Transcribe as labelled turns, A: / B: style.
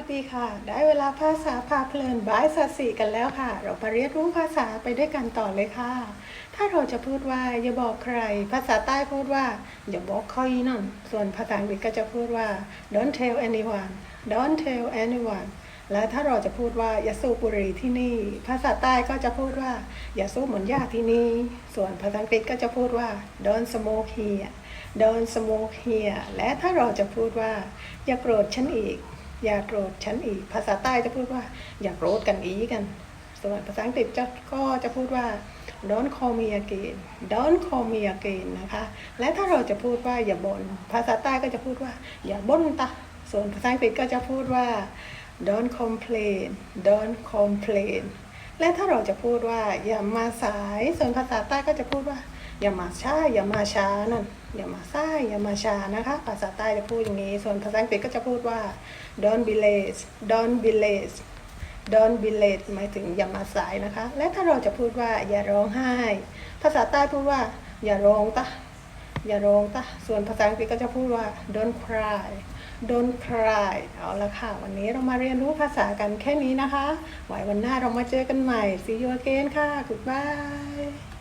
A: สวัสดีค่ะ ได้เวลาภาษาพาเพลินบายสัสีกันแล้วค่ะ เรามาเรียนรู้ภาษาไปด้วยกันต่อเลยค่ะ ถ้าเราจะพูดว่า อย่าบอกใคร ภาษาใต้พูดว่า อย่าบอกใครนั่นส่วนภาษาอังกฤษก็จะพูดว่า don't tell anyone don't tell anyone และถ้าเราจะพูดว่า อย่าสูบบุหรี่ที่นี่ ภาษาใต้ก็จะพูดว่า อย่าสูบเหมือนญาที่นี่ ส่วนภาษาอังกฤษก็จะพูดว่า don't smoke here don't smoke here และถ้าเราจะพูดว่า อย่าโกรธฉันอีก อย่าโกรธฉันอีก ภาษาใต้จะพูดว่า อย่าโกรธกันอีกกัน ส่วนภาษาอังกฤษจะก็จะพูดว่า don't call me again don't call me again นะคะ และถ้าเราจะพูดว่าอย่าบน่น ภาษาใต้ก็จะพูดว่า อย่าบ่นตะ ส่วนภาษาอังกฤษก็จะพูดว่า don't complain don't complain และถ้าเราจะพูดว่าอย่ามาสาย ส่วนภาษาใต้ก็จะพูดว่า อย่ามาช้าอย่ามาช้านั่นอย่ามาสายอย่ามาช้านะคะ ภาษาใต้จะพูดอย่างนี้ ส่วนภาษาอังกฤษก็จะพูดว่า don't be late don't be late don't be late หมายถึงอย่ามาสายนะคะ และถ้าเราจะพูดว่าอย่าร้องไห้ ภาษาใต้พูดว่า อย่าร้องตะอย่าร้องตะส่วนภาษาอังกฤษก็จะพูดว่า don't cry don't cry เอาละค่ะ วันนี้เรามาเรียนรู้ภาษากันแค่นี้นะคะ ไว้วันหน้าเรามาเจอกันใหม่ see you again ค่ะ goodbye